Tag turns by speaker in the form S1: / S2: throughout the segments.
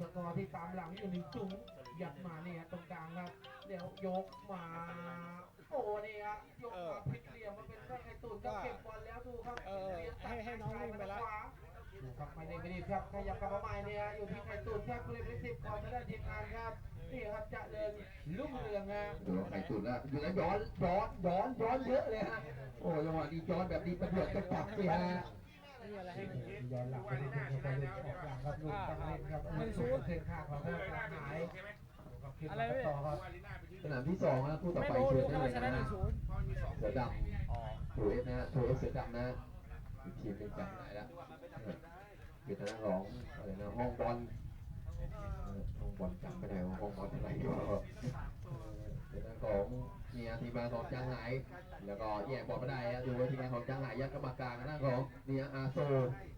S1: สกอร์ที่ตามหลังอยู่หนึ่งจุงยัดมาเนี่ยตรงกลางครับ เดี๋ยวยกมา โอ้เนี่ยฮะยกมาพลิกเหลี่ยมมาเป็นแค่ไข่ตุ่นก็เก็บบอลแล้วดูครับ
S2: เออให้ให้น้องวิ่งไปแล้ว
S1: ดูครับไม่ได้ไม่ได้ครับขยับกลับมาใหม่เนี่ยอยู่ที่ไข่ตุ่นครับผู้เล่นที่สิบของทางด้านทีมงานครับนี่ครับเจะเริญรุ่งเรืองฮะ
S3: ดูไข่ตุ๋นแล้วอยู่แล้วย้อนย้อนย้อนย้อนเยอะเลยฮะโอ้จังหวะนี้ย้อนแบบนี้ตำรวจก็จับสิฮะ
S2: นี่อะไรให้มัน
S1: ย้อนหลังไปนิดนึงครับลูกออกหลังครับลูกตั้งเล่นครับลูกสูงเส้นข้างของเพื่อนหายครับขึ้นมาต่อครับ
S3: สนามที่สองนะคู่ต่อ
S2: ไปรู้
S3: เชิ
S2: รู้
S3: ญได้เล
S2: ยนะ
S3: เสือดำถูเอสนะฮะถูเอสเสือดำนะทีมหนึงจากไหนละคือทางด้านของอะไรนะห้องบอลเออห้องบอลจำไม่ได้ว่าห้องบอลอะไรก็เป็นทางของ เนี่ยทีมงานของจางไหนแล้วก็แยกบอลไม่ได้ฮะดูว่าทีมงานของจางไหนยัดกรรมการทางด้านของเนี่ยอาโซ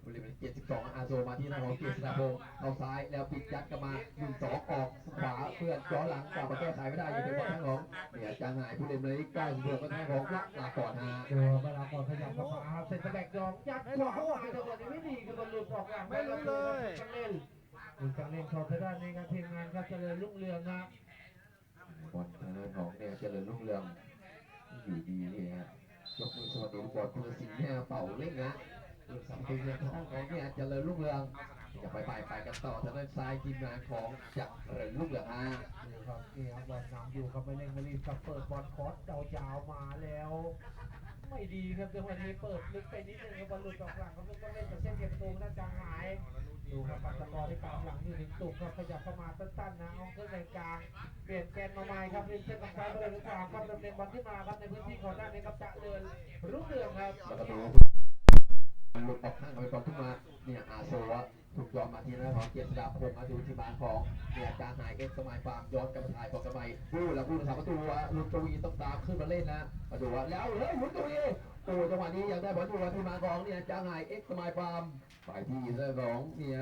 S3: บริเวณ72 อาโซมาที่ทางของเกียรติศาสตร์พงศ์เข้าซ้ายแล้วปิดยัดกลับมา1 2ออกขวาเพื่อนย้อนหลังกลับมาแก้ไขไม่ได้อยู่ในบอลทางของเนี่ยจางไหนผู้เล่นเลยใกล้เพื่อนก็ทางของลักลาก่อนฮะ
S1: ดูเวลาก่อนขยับเข้ามาครับเซนเตอร์แบ็กยองยัดขวาเข้ามาจังหวะนี้ไม่ดีคือบอลหลุดออกหลังจังเล่นลูกจังเล่นของทางด้านนี้ครับทีมงานครับเจริญรุ่งเรืองครับ
S3: บอลทางด้านของเนี่ยเจริญรุ่งเรืองอยู่ดีนี่ฮะยกมือสวัสดีบอดคุณสิงห์เนี่ยเป่าเล่งนะลูกสามปีเนี่ยทองของเนี่ยเจริญรุ่งเรืองจะไปไปไปกันต่อทางด้านซ้ายทีมงานของจักรเจริญรุ่งเรืองฮะ
S1: นี่ครับนี่ครับบอลนำอยู่ครับไม่เล่นไม่รีบครับเปิดบอลคอสยาวๆมาแล้ว ไม่ดีครับจังหวะนี้เปิดลึกไปนิดนึงครับบอลหลุดออกหลังครับต้องเล่นกับเส้นเก็บตูน่าจะหายดูครับปัตตกรที่ตามหลังอยู่หนึ่งตุกครับขยับเข้ามาสั้นๆนะเอาขึ้นในกลางเปลี่ยนแกนมาใหม่ครับเล่นเส้นทางซ้ายไปเลยหรือเปล่าครับดำเนินบอลขึ้นมาครับในพื้นที่ของด้านนี้ครับจะเดินรุ่งเรืองครับ
S3: หลุดออกข้างไปก่อนขึ้นมาเนี่ยอาโซะ ถูกย้อนมาที่หน้าของเกียรติดาพงศ์มาดูที่บ้านของเนี่ยจางหายเอ็กสมัยฟาร์มย้อนกลับมาถ่ายของกระไมผู้แล้วผู้สามประตูวะลุนตวีต้องตามขึ้นมาเล่นนะมาดูว่าแล้วเฮ้ยลุนตวีโอ้จังหวะนี้ยังได้บอลอยู่ที่มาของเนี่ยจาหายเอ็กสมัยฟาร์มฝ่ายที่เรื่องของเนี่ย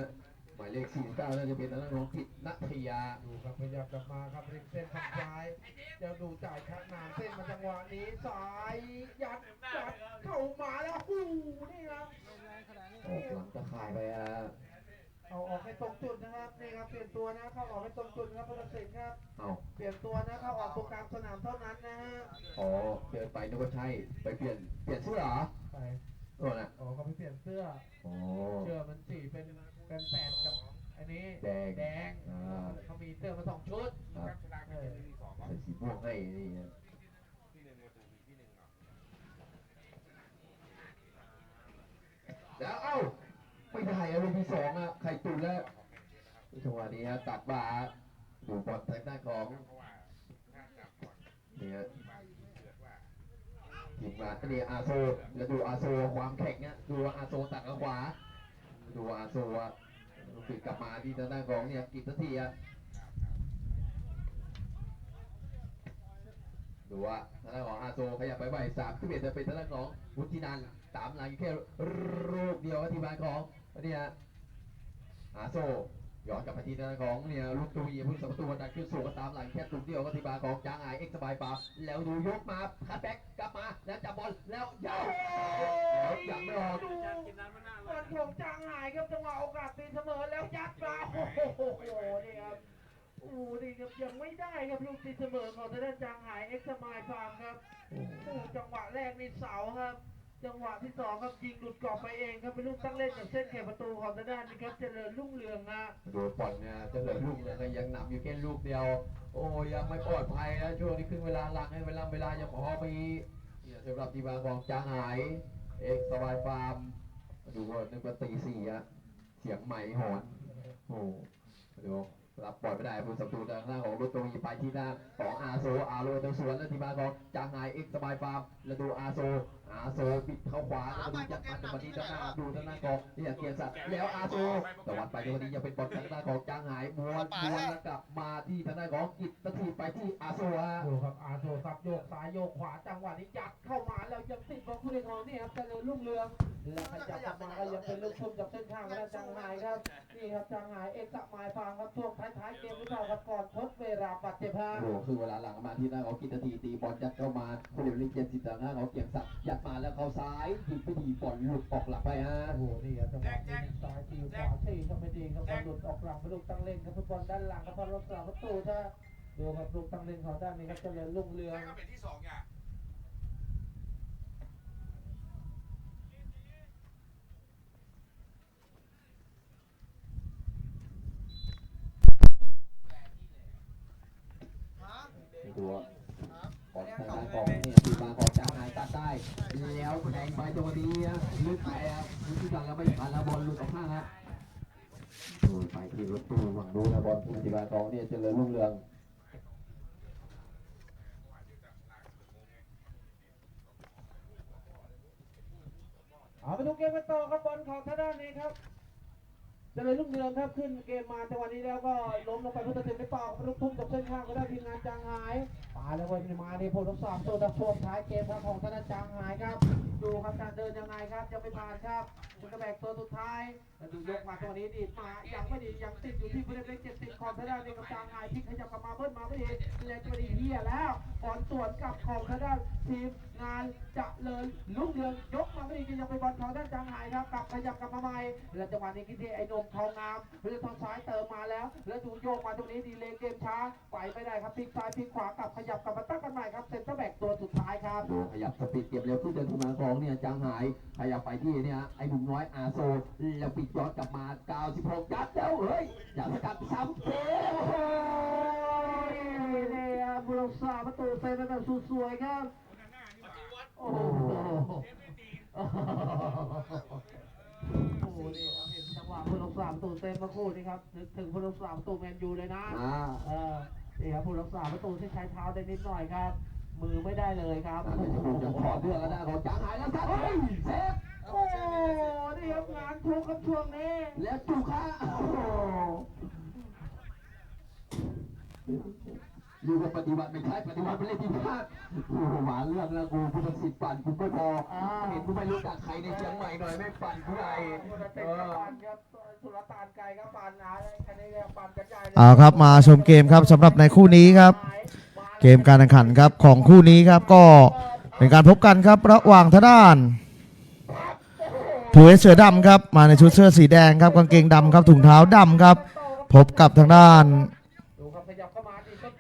S3: หมายเลข49น่าจะเป็นทางด้นของกิตนัทยา
S1: ดูครับขยับกลับมาครับริมเส้นทางซ้ายเดี๋ยวดูจ่ายชักนานเส้นมาจังหวะนี้สายยัดยัดเข้ามาแล้วหูนี่ครับ
S3: ออกหลังตะข่ายไปอะ
S1: เอาออกให้ตรงจุดนะครับนี่ครับเปลี่ยนตัวนะเข้าออกให้ตรงจุดครับพุทธศิลป์ครับ
S3: เอา
S1: เปลี่ยนตัวนะเข้าออกตรงกลางสนามเท่านั้นนะฮะ
S3: อ๋อเดินไปนึกว่าใช่ไปเปลี่ยนเปลี่ยนเสื้อเหรอ
S1: ไป
S3: โน่นน่ะ
S1: อ๋อเขาไปเปลี่ยนเสื้อ
S3: อ๋อ
S1: เสื้อมันสีเป็นเป็นแปดกับอันนี้
S3: แดง
S1: แดง
S3: อ่า
S1: เขามีเสื้อมาสองชุด
S3: ครับ
S1: เออ
S3: ใส่สีม่วงให้นี่นะแล้วเอ้า ไม่ได้อะลูกที่สองอะไข่ตุนแล้วจังหวะนี้ฮะตัดมาดูบอลทางด้านของนี่ฮะทีมงานนี่อาโซแล้วดูอาโซความแข็งเนี่ยดูอาโซตัดกับขวา ดูอาโซอะลูกปิดกลับมาที่ทางด้านของเนี่ยกิตนาทีอะดูว่าทางด้านของอาโซขยับไปใหม่สามที่เบียดจะเป็นทางด้านของวุฒินันท์ตามหลังอยู่แค่รูปเดียวทีมงานของ เนี่ยอาโซย้อนกลับมาที่ทางด้านของเนี่ยลูกตุยผู้สมประตูดันขึ้นสูงก็ตามหลังแค่ตุ่มเดียวกับทีมงาของจางไอเอ็กซ์สบายปาแล้วดูยกมาคัดแบ็กกลับมาแล้วจับบอลแล้วยาวแล้วยังไม่ออก
S1: บอลของจางหายครับจังหวะโอกาสตีเสมอแล้วยัดมาโอ้โหนี่ครับโอ้นี่ครับยังไม่ได้ครับลูกตีเสมอของทางด้านจางหายเอ็กซ์มายฟาร์มครับโอ้จังหวะแรกนี่เสาครับ จังหวะที่สองครับยิงหลุดกรอบไปเองครับเป็นลูกตั้งเล่นกับเส้นเขตประตูของทางด้านนี้ครับเจริญรุ่งเรืองนะ
S3: ดูบอลเนี่ยจะเหลือลูกเลยยังนำอยู่แค่ลูกเดียว โอ้ยังไม่ปลอดภัยนะช่วงนี้ครึ่งเวลาหลังให้เวลาเวลายังพอมีเนี่ยสำหรับทีมงานของจางหาย เอกสบายฟาร์มดูว่านึกว่าตีสี่อะเสียงใหม่หอนโอ้ดูรับปล่อยไม่ได้ผู้สับตูทางหน้าของรถตรงนี้ไปที่หน้าของอาโซอาโรเตสวนและทีมงานของจางหายเอกสบายฟาร์มแล้วดูอาโซ อาโซปิดเข้าขวาแล้วก็ดูยัดมาจังหวะนี้ด้านหน้าดูด้านหน้าของเนี่ยเกียรติศักดิ์แล้วอาโซตะวันไปจังหวะนี้ยังเป็นบอลทางด้านของจางหายม้วนม้วนแล้วกลับมาที่ทางด้านของกิตตะทีไปที่อาโซฮะ
S1: ดูครับอาโซซับโยกซ้ายโยกขวาจังหวะนี้ยัดเข้ามาแล้วยังติดบอลผู้เล่นของนี่ครับเจริญรุ่งเรืองและขยับกลับมาก็ยังเป็นลูกทุ่มจากเส้นข้างของทางจางหายครับนี่ครับจางหายเอกสมายฟาร์มครับช่วงท้ายๆเกมหรือเปล่าครับก่อนทดเวลาบาดเจ็บฮะ
S3: โอ้โหคือเวลาหลังมาที่หน้าของกิตตะทีตีบอลยัดเข้ามาผู้เล่นเล่นเจ็ดสิบต่างหน้าของเกียงศักดิ์ยัดดมาแล้วเข้าซ้ายยิงไปดีบอลหลุดออกหลังไปฮะ
S1: โอ้โหนี่ครับจังหวะนี้ซ้ายทีขวาทีครับไม่ดีครับบอลหลุดออกหลังไปลูกตั้งเล่นครับฟุตบอลด้านหลังครับบอลรักษาประตูถ้าดูครับลูกตั้งเล่นของด้านนี้ครับเจริญรุ่งเรือง
S4: ก็เป็นที่สองอย่าง
S3: ตัวของทางด้านของเนี่ยทีมงานของจางหายตัดได้ แล้วแทงไปจังหวะนี้ลึกไปครับลึกที่ดังแล้วไม่ทันแล้วบอลหลุดออกข้างครับดนไปที่รถตู้หวังดูนะบอลทีมงานของเนี่ยเจริญรุ่งเรือง
S1: เอาไปดูเกมกันต่อครับบอลของทางด้านนี้ครับเจริญรุ่งเรืองครับขึ้นเกมมาจังหวะนี้แล้วก็ล้มลงไปพุทธศิลป์ไม่เป่าลูกทุ่มกับเส้นข้างก็ได้ทีมงานจางหาย ปาแล้วเว้ยมาในโพลสามตัวดับช่วงท้ายเกมครับของธนาจางหายครับ ดูครับการเดินยังไงครับยังไม่ผ่านครับจุดกระแบกตัวสุดท้ายแล้วดูยกมาจัวนี้ดีมายังไม่ดียังติดอยู่ที่ผู้เล่นเลเจ็ดสิบของทางด้านนี้กับจางหายพลิกขยับกลับมาเบิ้ลมาไม่ดีแล้วจังหวะนี้เฮียแล้วบอลสวนกลับของทางด้านทีมงานจะเลยลุ่งเรืองยกมาไม่ดีก็ยังไปบอลของด้านจางหายครับกลับขยับกลับมาใหม่แล้วจังหวะนี้คิดที่ไอ้นมทองงามเรือทางซ้ายเติมมาแล้ว แล้วดูโยกมาตรงนี้ดีเลยเกมช้าไปไม่ได้ครับพลิกซ้ายพลิกขวากลับขยับกลับมาตั้งกันใหม่ครับเซ็นเตอร์แบ็กตัวสุดท้ายครับ
S3: ดูขยับสปีดเก็บเร็วขึ้นจนทีมงานของเนี่ยจางหายขยับไปที่เนี่ยไอ้หนุ่มน้อยอาโซแล้วปิดย้อนกลับมา96ยัดแล้วเฮ้ยอย่าสกัดซ้ำเตะ
S1: เนี่ยบุรษาประตูเซนไปแบบสวยๆครับโอ้โหโอ้โหนี่ครับเห็นจังหวะบุรษาประตูเซนมาคู่นี่ครับนึกถึงบุรษาประตูแมนยูเลยนะ
S3: อ่า
S1: เออ นี่ครับบุรษาประตูที่ใช้เท้าได้นิดหน่อยครับ มือไม่ได้เลยครับ
S3: อันนี้ผมจะขอเรื่องแล้วนะของจางหายแล้วครับเฮ้ยเซฟ
S1: โอ้นี่ครับงานทุกครับช่วงนี้
S3: แล้วจุกฮะโอ้โหอยู่กับปฏิบัติไม่ใช่ปฏิบัติเป็นเล่นทีมชาติโอ้โหหวานเรื่องล้วกูกูเป็นสิทธิ์ปั่นกูไม่พอเห็นกูไม่รู้จักใครในเชียงใหม่หน่อยไม่ปั่นกูไงเออ
S1: สุรตานไก่ครับปันอะไรคันนี้ครับปันกระจาย
S2: เอาครับมาชมเกมครับสำหรับในคู่นี้ครับ เกมการแข่งขันครับของคู่นี้ครับก็เป็นการพบกันครับระหว่างทางด้านถูเอเสื้อดำครับมาในชุดเสื้อสีแดงครับกางเกงดำครับถุงเท้าดำครับ พบกับทางด้าน
S1: ดูครับขยับเข้ามาดีต้น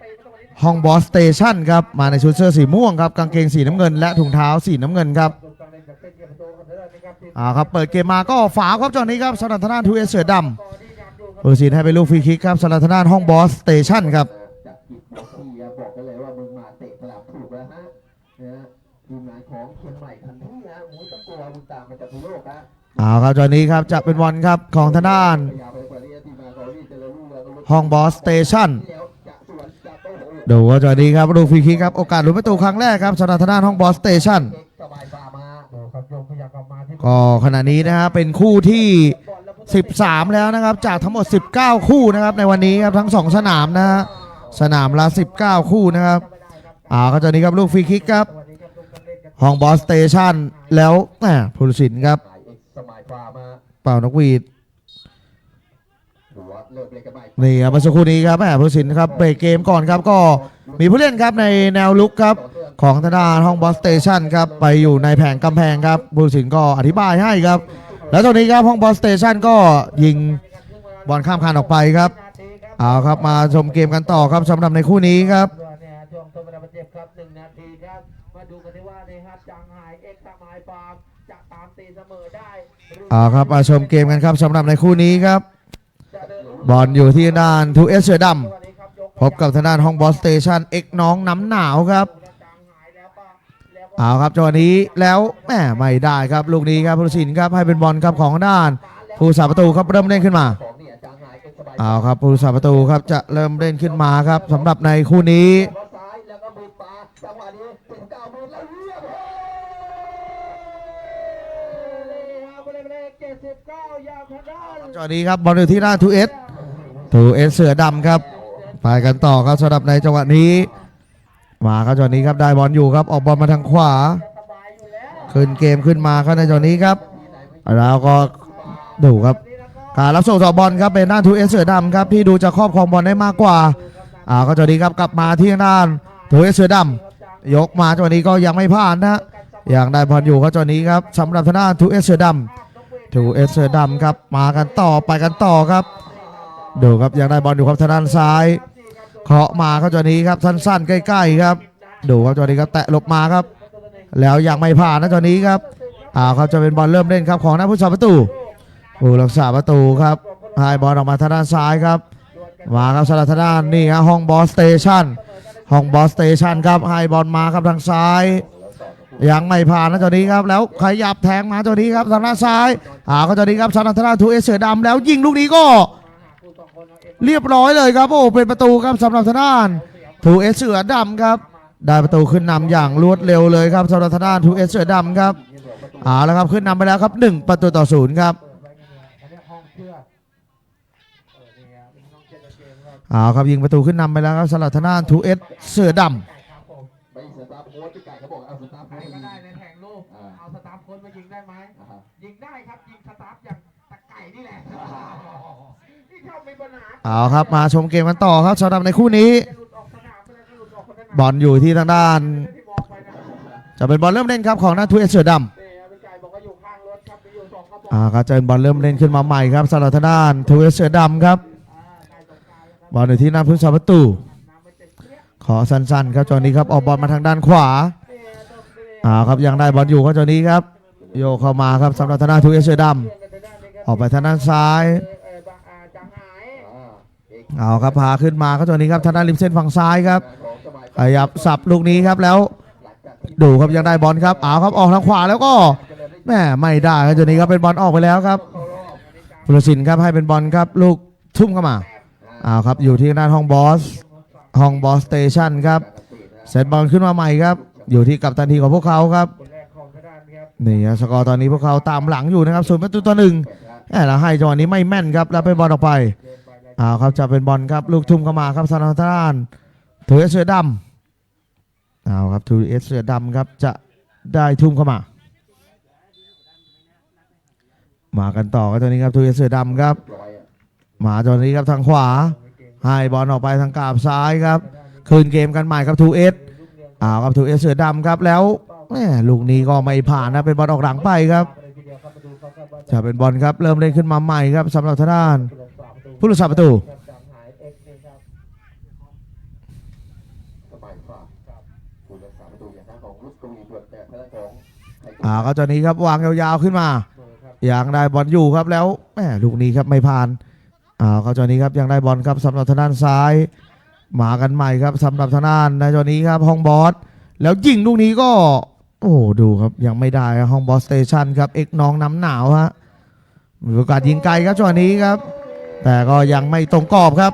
S1: ตีต้นนี้
S2: ห้องบอสสเตชันครับ มาในชุดเสื้อสีม่วงครับ กางเกงสีน้ำเงิน และถุงเท้าสีน้ำเงินครับ
S1: ดูการเล่นจากเส้นเกมประตูของเธอนะครับที่
S2: อ่าครับ เปิดเกมมาก็ฝาครับจังหวะนี้ครับสำหรับทางด้านทูเอสเสือด
S1: ก่อนที่ยามดูครับำ
S2: เปิดซีนให้เป็นลูกฟรีคิกครับสำหรับทางด้านห้องบอสสเตชันครับ
S3: จากกิจบอกที่บอกกันเลยว่ามึงมาเตะสลับถูกแล้วฮะนะฮะทีมงานของเชียงใหม่คันที่ฮะหมูต้องกลัวมึงตามมาจากทั่วโลกฮะ
S2: เอาครับจังหวะนี้ครับจะเป็นบอลครับของทางด้าน
S3: พยายามไปกว่านี้ทีมงานของนี่เจริญรุ่งเรืองก็ลด
S2: ห้องบอสสเตชัน ดูว่าจังหวะนี้ครับลูกฟรีคิกครับ โอกาสลุ้นประตูครั้งแรกครับสำหรับทางด้านห้องบอสสเตชัน
S3: เอ็กซ์สบายฟาร์มา
S1: ดูครับโยกขยับกลับมาที่
S2: ก็ขณะนี้นะฮะเป็นคู่ที่ 13 แล้วนะครับ จากทั้งหมด 19 คู่นะครับ ในวันนี้ครับทั้ง 2 สนามนะฮะสนามละ 19 คู่นะครับอ่าก็จะนี้ครับลูกฟรีคิกครับ
S1: วันนี้ครับดูการเล่นกัน
S2: ห้องบอสสเตชันแล้วแหมผู้ตัดสินครับ
S3: ขายเอ็กซ์สบายฟาร์มา
S2: เป่านกหวีด
S3: ดูว่าเลิกเลยกั นไป
S2: นี่ครับเมื่อสักครู่นี้ครับแหมผู้ตัดสินครับเบรกเกมก่อนครับก็มีผู้เล่นครับในแนวลุกครับของทางด้านห้องบอสสเตชันครับไปอยู่ในแผงกำแพงครับผู้ตัดสินก็อธิบายให้ครับ แล้วตรงนี้ครับห้องบอสสเตชันก็ยิงบอลข้ามคานออกไปครับเอาครับมาชมเกมกันต่อครับสำหรับในคู่นี้ครับ
S1: เนี่ยช่วงต้นเวลาบาดเจ็บครับหนึ่งนาทีครับมาดูกันที่ว่าในฮัทจางหายเอ็กซ์สมายฟาร์มจะตามตีเสมอได้หรือ
S2: เอาครับมาชมเกมกันครับสำหรับในคู่นี้ครับ
S1: จะเดิน
S2: บอลอยู่ที่ด้านทูเอสเสือด
S1: จังหวะนี้ครับยำ
S2: พบกับทางด้านห้องบอสสเตชันเอกน้องน้ำหนาวครับเอาครับจังหวะนี้แล้วแหมไม่ได้ครับลูกนี้ครับผู้ตัดสินครับให้เป็นบอลครับของด้านผู้สาประตูครับเริ่มเล่นขึ้นมา
S3: เอา
S2: ครับผู้สาประตูครับจะเริ่มเล่นขึ้นมาครับสำหรับในคู่นี้
S3: บอลซ้ายแล้วก็มือปาจังหวะนี้ถึงเก้ามือแล้วเรียบร้อย
S1: เจ็ดสิบเก้ายาวทางด้าน
S2: จังหวะนี้ครับบอลอยู่ที่ด้านทูเอส ทูเอสเสือดำครับ ไปกันต่อครับสำหรับในจังหวะนี้ มาครับจังหวะนี้ครับได้บอลอยู่ครับ ออกบอลมาทางขวา ขึ้นเกมขึ้นมาครับในจังหวะนี้ครับ แล้วก็ดูครับการรับส่งต่อบอลครับเป็นด้านทูเอสเสือดำครับที่ดูจะครอบครองบอลได้มากกว่าอ่าก็จังหวะนี้ครับกลับมาที่ด้านทูเอสเสือดำยกมาจังหวะนี้ก็ยังไม่ผ่านนะยังได้บอลอยู่ครับจอนี้ครับสำหรับทางด้านทูเอสเสือดำทูเอสเสือดำครับมากันต่อไปกันต่อครับ ดูครับยังได้บอลอยู่ครับทางด้านซ้ายเคาะมาครับจอนี้ครับสั้นๆ ใกล้ๆครับ ดูครับจอนี้ครับแตะหลบมาครับ แล้วยังไม่ผ่านนะจอนี้ครับอ่าครับจะเป็นบอลเริ่มเล่นครับของนักผู้สาประตูผู้รักษาประตูครับให้บอลออกมาทางด้านซ้ายครับมาครับสลับทางด้านนี่ฮะห้องบอลสเตชันห้องบอลสเตชันครับให้บอลมาครับทางซ้ายยังไม่ผ่านนะจอนี้ครับแล้วขยับแทงมาจอนี้ครับทางด้านซ้ายอ่าก็จอนี้ครับสลับทางด้านทูเอเสือดำแล้วยิงลูกนี้ก็ เรียบร้อยเลยครับ โอ้เป็นประตูครับสำหรับทางด้านทูเอสเสือดำครับ ได้ประตูขึ้นนำอย่างรวดเร็วเลยครับสำหรับทางด้านทูเอสเสือดำครับเอาละครับขึ้นนำไปแล้วครับ 1 ประตูต่อศูนย์ครับ
S1: เอา
S2: ครับยิงประตูขึ้นนำไปแล้วครับสำหรับทางด้านทูเอสเสือด
S1: ไก่ครับผม
S3: ไปสตาร์โค้ชพี่ไก่เขาบอกเอาสตาร์โค้ช
S1: ก็ได้ในแข่งลูกเอาสตาร์โค้ดมายิงได้ไหมยิงได้ครับยิงสตาร์ฟอย่างตะไก่นี่แหละ
S2: เอาครับมาชมเกมกันต่อครับสำหรับในคู่นี้ บอลอยู่ที่ทางด้าน จะเป็นบอลเริ่มเล่นครับของด้าทูเอเสือดำ
S1: อ่าครับมีอยู่สองกระบอ
S2: บจะเป็นบอลเริ่มเล่นขึ้นมาใหม่ครับสำหรับทางด้านทูเอเสือดำครับ
S1: บ
S2: อลอยู่ที่หน้าพื้นสาประตู ขอสั้นๆ ครับจอนี้ครับออกบอลมาทางด้านขวาอ่าครับยังได้บอลอยู่ครับจอนี้ครับ โยเข้ามาครับสำหรับทางด้านทูเอเสือดำออกไปทางด้านซ้าย
S1: เอา
S2: ครับพาขึ้นมาครับจอนี้ครับทางด้านริมเส้นฝั่งซ้ายครับ
S3: ขยั
S2: บสับลูกนี้ครับแล้ว ดูครับยังได้บอลครับเอาครับออกทางขวาแล้วก็แม่ไม่ได้ครับจอนี้ครับเป็นบอลออกไปแล้วครับ
S3: เข้ารอบ
S2: พุทธศิลป์ครับให้เป็นบอลครับลูกทุ่มเข้ามาเอาครับอยู่ที่ด้านห้องบอสห้องบอสสเตชันครับ
S3: เกษตรนะ
S2: เซตบอลขึ้นมาใหม่ครับ อยู่ที่กัปตันทีของพวกเขาครับ
S1: นี่ครับ
S2: สกอร์ตอนนี้พวกเขาตามหลังอยู่นะครับศูนย์ประตูต่อหนึ่ง
S3: แปดนะ
S2: แหมแล้วให้จังหวะนี้ไม่แม่นครับแล้วเป็นบอลออกไป
S1: เอา
S2: ครับจะเป็นบอลครับลูกทุ่มเข้ามาครับสนามทานทูเอสเสือดำเอาครับทูเอสเสือดำครับจะได้ทุ่มเข้ามา มากันต่อครับตัวนี้ครับทูเอสเสือดำครับ มาตัวนี้ครับทางขวา ให้บอลออกไปทางกาบซ้ายครับ คืนเกมกันใหม่ครับทูเอสเอาครับทูเอสเสือดำครับแล้วแหมลูกนี้ก็ไม่ผ่านนะเป็นบอลออกหลังไปครับ จะเป็นบอลครับเริ่มเล่นขึ้นมาใหม่ครับสำหรับทางด้าน ผู้รักษาประตู
S3: อ่าก็ตอ
S2: นนี้ครับวางยาวๆขึ้นมายังได้บอลอยู่ครับแล้วแหมลูกนี้ครับไม่ผ่านอ่าก็ตอนนี้ครับยังได้บอลครับสำหรับทางด้านซ้าย มากันใหม่ครับสำหรับทางด้านในตอนนี้ครับห้องบอสแล้วยิงลูกนี้ก็ โอ้โดูครับยังไม่ได้ห้องบอสสเตชันครับเอกน้องน้ำหนาวฮะมีโอกาสยิงไกลครับจังหวะนี้ครับ แต่ก็ยังไม่ตรงกรอบครับ